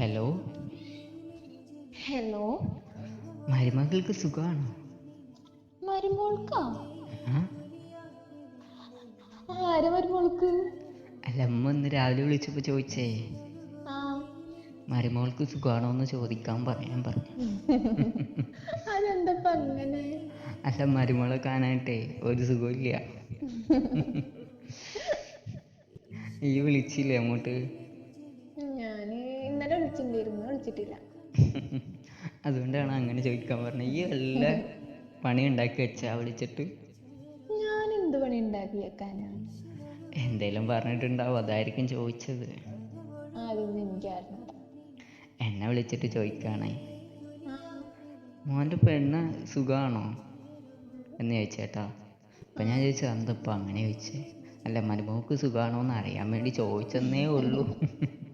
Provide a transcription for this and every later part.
Hello hello മരുമകൾക്ക് സുഖമാണോ? മരുമോൾക്കാ? ആ? ആരെ മരുമോൾക്ക്? അല്ല അമ്മ ഇന്ന് രാവിലെ വിളിച്ചപ്പോ ചോദിച്ചേ. മരുമോൾക്ക് സുഖമാണോ എന്ന് ചോദിക്കാൻ പറയാൻ പറഞ്ഞു. അങ്ങനെ? അല്ല മരുമോളെ കാണാനായിട്ടേ ഒരു സുഖമില്ല ഈ വിളിച്ചില്ലേ അങ്ങോട്ട്? ഇന്നലെ വിളിച്ചിട്ടുണ്ടായിരുന്നു വിളിച്ചിട്ടില്ല. അതുകൊണ്ടാണ് അങ്ങനെ ചോദിക്കാൻ പറഞ്ഞത്. ഈ വല്ല പണി ഉണ്ടാക്കി വെച്ചാ വിളിച്ചിട്ട്? ഞാൻ എന്ത് പണി ഉണ്ടാക്കി വെക്കാനാ? എന്തേലും പറഞ്ഞിട്ടുണ്ടാവും അതായിരിക്കും ചോദിച്ചത്. അതൊന്നും എന്നെ വിളിച്ചിട്ട് ചോദിക്കാണേ. മോന്റെ മോന്റെ പെണ്ണ് സുഖാണോ എന്ന് ചോദിച്ചേട്ടാ. അപ്പം ഞാൻ ചോദിച്ചു ഇപ്പൊ അങ്ങനെ ചോദിച്ചേ? അല്ല മരുമോക്ക് സുഖാണോ എന്ന് അറിയാൻ വേണ്ടി ചോദിച്ചെന്നേ ഉള്ളൂ.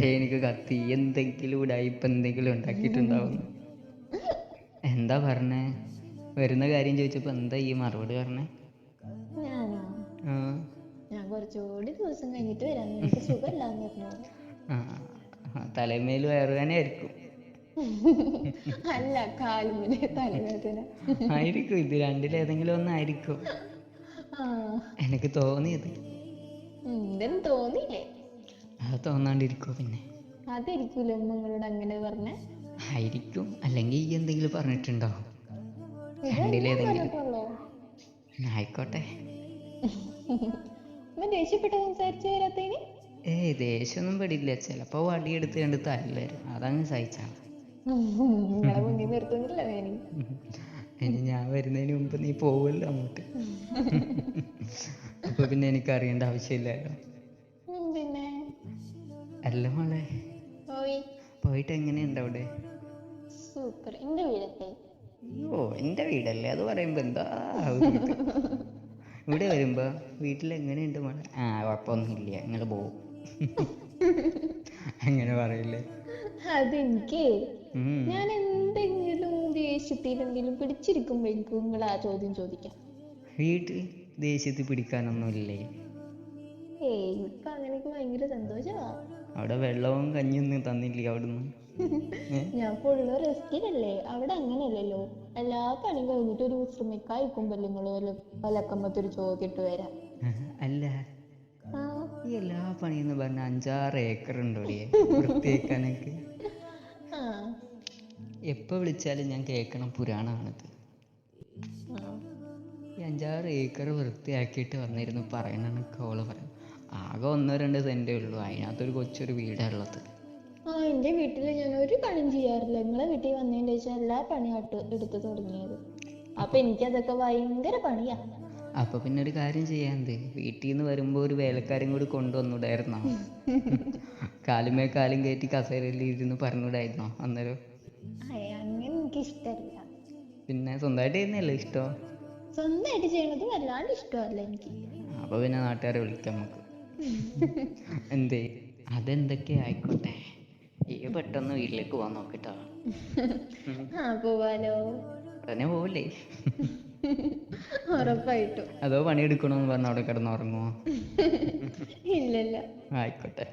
എനിക്ക് കത്തി. എന്തെങ്കിലും ഉടായിപ്പ് എന്തെങ്കിലും ഉണ്ടാക്കിയിട്ടുണ്ടാവും. എന്താ പറഞ്ഞേ? വരുന്ന കാര്യം ചോദിച്ചപ്പോൾ എന്താ ഈ മറുപടി പറഞ്ഞേ? ഞാൻ കുറച്ചുകൂടി ദിവസം കഴിഞ്ഞിട്ട് വരാം. എനിക്ക് സുഖമില്ലാന്ന് പറഞ്ഞു തലമേൽ വയറുവേനായിരിക്കും അല്ല കാലുമിൽ തലവേദന. ആയിരിക്കും. ഇത് രണ്ടിലേതെങ്കിലും ഒന്നായിരിക്കും എനിക്ക് തോന്നിയത്. എന്തെന്ന് തോന്നിയില്ലേ? അത് തോന്നാണ്ടിരിക്കുമോ പിന്നെ. അതായിരിക്കൂലോ നിങ്ങളോട് അങ്ങനെ പറഞ്ഞേ? ആയിരിക്കും. അല്ലെങ്കിൽ ഈ എന്തെങ്കിലും പറഞ്ഞിട്ടുണ്ടോ? രണ്ടിലേതെങ്കിലും ആയിക്കോട്ടെ. അമ്മ ദേഷ്യപ്പെട്ട് സംസാരിച്ചു വരാത്തതിന് ഏയ് ദേഷ്യമൊന്നും പെടില്ല. ചിലപ്പോൾ വടിയെടുത്ത് കണ്ട് തല്ലരും അതങ്ങ് സഹിച്ചാണ് ഇനി ഞാൻ വരുന്നതിന് മുമ്പ് നീ പോവല്ലോ അങ്ങോട്ട്. അപ്പൊ പിന്നെ എനിക്ക് അറിയേണ്ട ആവശ്യമില്ലല്ലോ. അല്ല മോളെ. പോയി. പോയിട്ട് എങ്ങനെയുണ്ട് അവിടെ? സൂപ്പർ. എന്റെ വീടൊക്കെ ഓ എന്റെ വീടല്ലേ? അത് പറയുമ്പോ എന്താ ഇവിടെ വരുമ്പോ വീട്ടിൽ എങ്ങനെയുണ്ട് മോളെ? ആ കുഴപ്പമൊന്നുമില്ല നിങ്ങൾ പോവും. അങ്ങനെ പറയില്ലേ? അതെനിക്ക്. ഞാൻ എന്തെങ്കിലും ദേഷ്യത്തിലെന്തെങ്കിലും പിടിച്ചിരിക്കുമ്പോഴേക്കും നിങ്ങൾ ആ ചോദ്യം ചോദിക്കാം. വീട്ടിൽ ദേഷ്യത്തിൽ പിടിക്കാനൊന്നുമില്ലേ? ഏയ് ഇപ്പൊ അങ്ങനെയൊക്കെ ഭയങ്കര സന്തോഷമാ അവിടെ വെള്ളവും കഞ്ഞിയൊന്നും തന്നില്ലേ അവിടുന്ന്? ഞാൻ ഫുള്ള് റെസ്റ്റിലല്ലേ അവിടെ അങ്ങനെയല്ലല്ലോ. എല്ലാ പണിയും കഴിഞ്ഞിട്ട് ഒരു വിശ്രമിക്കാതിരിക്കുമ്പോ നിങ്ങൾ വലക്കമ്പത്തൊരു ചോദ്യം ഇട്ട് വരാം. അല്ല. ഈ എല്ലാ പണിയെന്ന് പറഞ്ഞ അഞ്ചാറ് ഏക്കർ ഉണ്ടോ വൃത്തിയാക്കാനൊക്കെ. ആ. എപ്പോൾ വിളിച്ചാലും ഞാൻ കേൾക്കണം പുരാണാണിത്. ഈ അഞ്ചാറ് ഏക്കർ വൃത്തിയാക്കിയിട്ട് വന്നിരുന്നു പറയണമെന്നൊക്കെ ഓൾ പറയും ആകെ ഒന്നോ രണ്ടോ സെന്റേ ഉള്ളൂ. അതിനകത്തൊരു കൊച്ചൊരു വീടാ ഉള്ളത്. ആ എന്റെ വീട്ടിൽ ഞാൻ ഒരു പണിയും ചെയ്യാറില്ല. നിങ്ങളെ വീട്ടിൽ വന്നതിന് ശേഷം എല്ലാ പണിയും എടുത്തു തുടങ്ങിയത്. അപ്പൊ എനിക്കതൊക്കെ ഭയങ്കര പണിയാ. അപ്പൊ പിന്നെ ഒരു കാര്യം ചെയ്യാന്ത് വീട്ടിൽ നിന്ന് വരുമ്പോ ഒരു വേലക്കാരും കൂടി കൊണ്ടുവന്നുടായിരുന്നോ? കാലുമേ കാലും കയറ്റി കസേരയിൽ ഇരുന്ന് പറഞ്ഞുകൂടായിരുന്നോ അന്നേരം? അങ്ങനെ എനിക്ക് ഇഷ്ടമല്ല പിന്നെ സ്വന്തമായിട്ട് ചെയ്യുന്നതല്ലേ ഇഷ്ടം? സ്വന്തമായിട്ട് ചെയ്യണത് വല്ലാണ്ട് ഇഷ്ടമല്ല എനിക്ക്. അപ്പൊ പിന്നെ നാട്ടുകാരെ വിളിക്കാം നമുക്ക്. എന്തേ? അതെന്തൊക്കെ ആയിക്കോട്ടെ. ഈ പെട്ടെന്ന് വീട്ടിലേക്ക് പോവാൻ നോക്കിട്ടോ. ആ പോവാലോ. ഉടനെ പോവില്ലേ? ഉറപ്പായിട്ടും. അതോ പണിയെടുക്കണോന്ന് പറഞ്ഞ അവിടെ കിടന്നുറങ്ങുമോ ഇല്ലല്ല. ആയിക്കോട്ടെ.